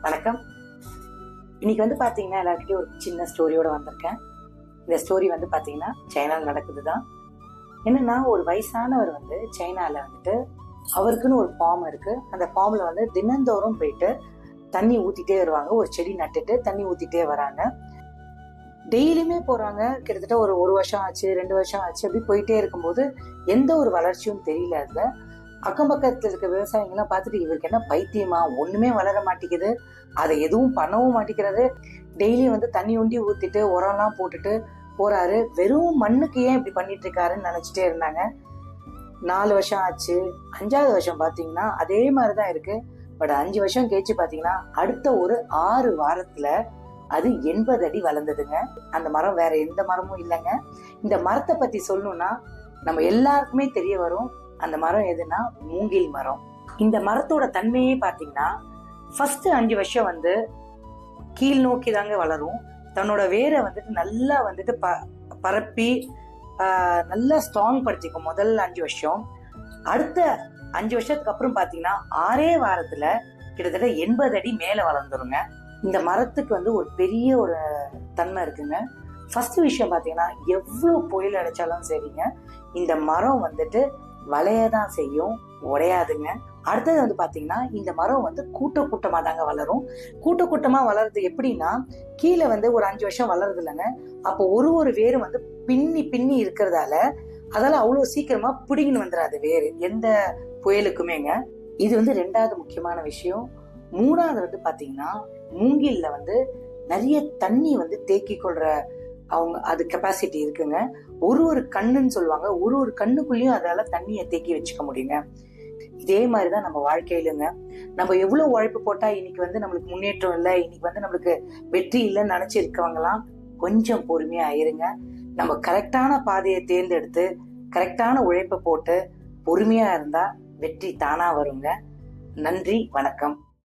வணக்கம். இன்னைக்கு வந்து பாத்தீங்கன்னா எல்லாருக்கிட்டையும் ஒரு சின்ன ஸ்டோரியோட வந்திருக்கேன். இந்த ஸ்டோரி வந்து பாத்தீங்கன்னா சைனால நடக்குது தான் என்னன்னா ஒரு வயசானவர் வந்து சைனால வந்துட்டு அவருக்குன்னு ஒரு ஃபார்ம் இருக்கு. அந்த ஃபார்ம்ல வந்து தினந்தோறும் போயிட்டு தண்ணி ஊத்திட்டே வருவாங்க. ஒரு செடி நட்டுட்டு தண்ணி ஊத்திட்டே வராங்க. டெய்லியுமே போறாங்க. கிட்டத்தட்ட ஒரு ஒரு வருஷம் ஆச்சு ரெண்டு வருஷம் ஆச்சு. அப்படி போயிட்டே இருக்கும்போது எந்த ஒரு வளர்ச்சியும் தெரியல அதுல. அக்கம் பக்கத்துல இருக்க விவசாயிங்கெல்லாம் பார்த்துட்டு இவருக்கு என்ன பைத்தியமா? ஒண்ணுமே வளர மாட்டேங்குது. அதை எதுவும் பண்ணவும் மாட்டேங்கிறாரு. டெய்லி வந்து தண்ணி உண்டி ஊத்திட்டு உரம்லாம் போட்டுட்டு போறாரு. வெறும் மண்ணுக்கு ஏன் இப்படி பண்ணிட்டு இருக்காருன்னு நினைச்சிட்டே இருந்தாங்க. நாலு வருஷம் ஆச்சு. அஞ்சாவது வருஷம் பாத்தீங்கன்னா அதே மாதிரிதான் இருக்கு. பட் அஞ்சு வருஷம் கழிச்சு பாத்தீங்கன்னா அடுத்த ஒரு ஆறு வாரத்துல அது எண்பது அடி வளர்ந்ததுங்க. அந்த மரம் வேற எந்த மரமும் இல்லைங்க. இந்த மரத்தை பத்தி சொல்லணும்னா நம்ம எல்லாருக்குமே தெரிய வரும். அந்த மரம் எதுனா மூங்கில் மரம். இந்த மரத்தோட தன்மையே பார்த்தீங்கன்னா ஃபர்ஸ்ட் அஞ்சு வருஷம் வந்து கீழ் நோக்கி தாங்க வளரும். தன்னோட வேரை வந்துட்டு நல்லா வந்துட்டு ப பரப்பி நல்லா ஸ்ட்ராங் படுத்திக்கும் முதல் அஞ்சு வருஷம். அடுத்த அஞ்சு வருஷத்துக்கு அப்புறம் பார்த்தீங்கன்னா ஆறே வாரத்தில் கிட்டத்தட்ட எண்பது அடி மேலே வளர்ந்துருங்க. இந்த மரத்துக்கு வந்து ஒரு பெரிய ஒரு தன்மை இருக்குங்க. ஃபர்ஸ்ட் விஷயம் பார்த்தீங்கன்னா எவ்வளோ புயல் அடைச்சாலும் சரிங்க. இந்த மரம் வந்துட்டு வளையதான் செய்யும் உடையாதுங்க. அடுத்தது வந்து பாத்தீங்கன்னா இந்த மரம் வந்து கூட்ட கூட்டமா தாங்க வளரும். கூட்ட கூட்டமா வளருது எப்படின்னா கீழே வந்து ஒரு அஞ்சு வருஷம் வளருது இல்லைங்க அப்போ ஒரு ஒரு வேரும் வந்து பின்னி பின்னி இருக்கிறதால அதால அவ்வளவு சீக்கிரமா பிடிங்கின்னு வந்துடாது வேறு எந்த புயலுக்குமேங்க. இது வந்து ரெண்டாவது முக்கியமான விஷயம். மூணாவது வந்து பாத்தீங்கன்னா மூங்கில்ல வந்து நிறைய தண்ணி வந்து தேக்கி கொள்ற அவங்க அது கெப்பாசிட்டி இருக்குங்க. ஒரு ஒரு கண்ணுன்னு சொல்லுவாங்க. ஒரு ஒரு கண்ணுக்குள்ளேயும் அதால தண்ணியை தேக்கி வச்சுக்க முடியுங்க. இதே மாதிரி தான் நம்ம வாழ்க்கையிலுங்க. நம்ம எவ்வளவு உழைப்பு போட்டா இன்னைக்கு வந்து நம்மளுக்கு முன்னேற்றம் இல்லை இன்னைக்கு வந்து நம்மளுக்கு வெற்றி இல்லைன்னு நினைச்சு இருக்கவங்கலாம் கொஞ்சம் பொறுமையா ஆயிருங்க நம்ம கரெக்டான பாதையை தேர்ந்தெடுத்து கரெக்டான உழைப்பை போட்டு பொறுமையா இருந்தா வெற்றி தானா வருங்க. நன்றி வணக்கம்.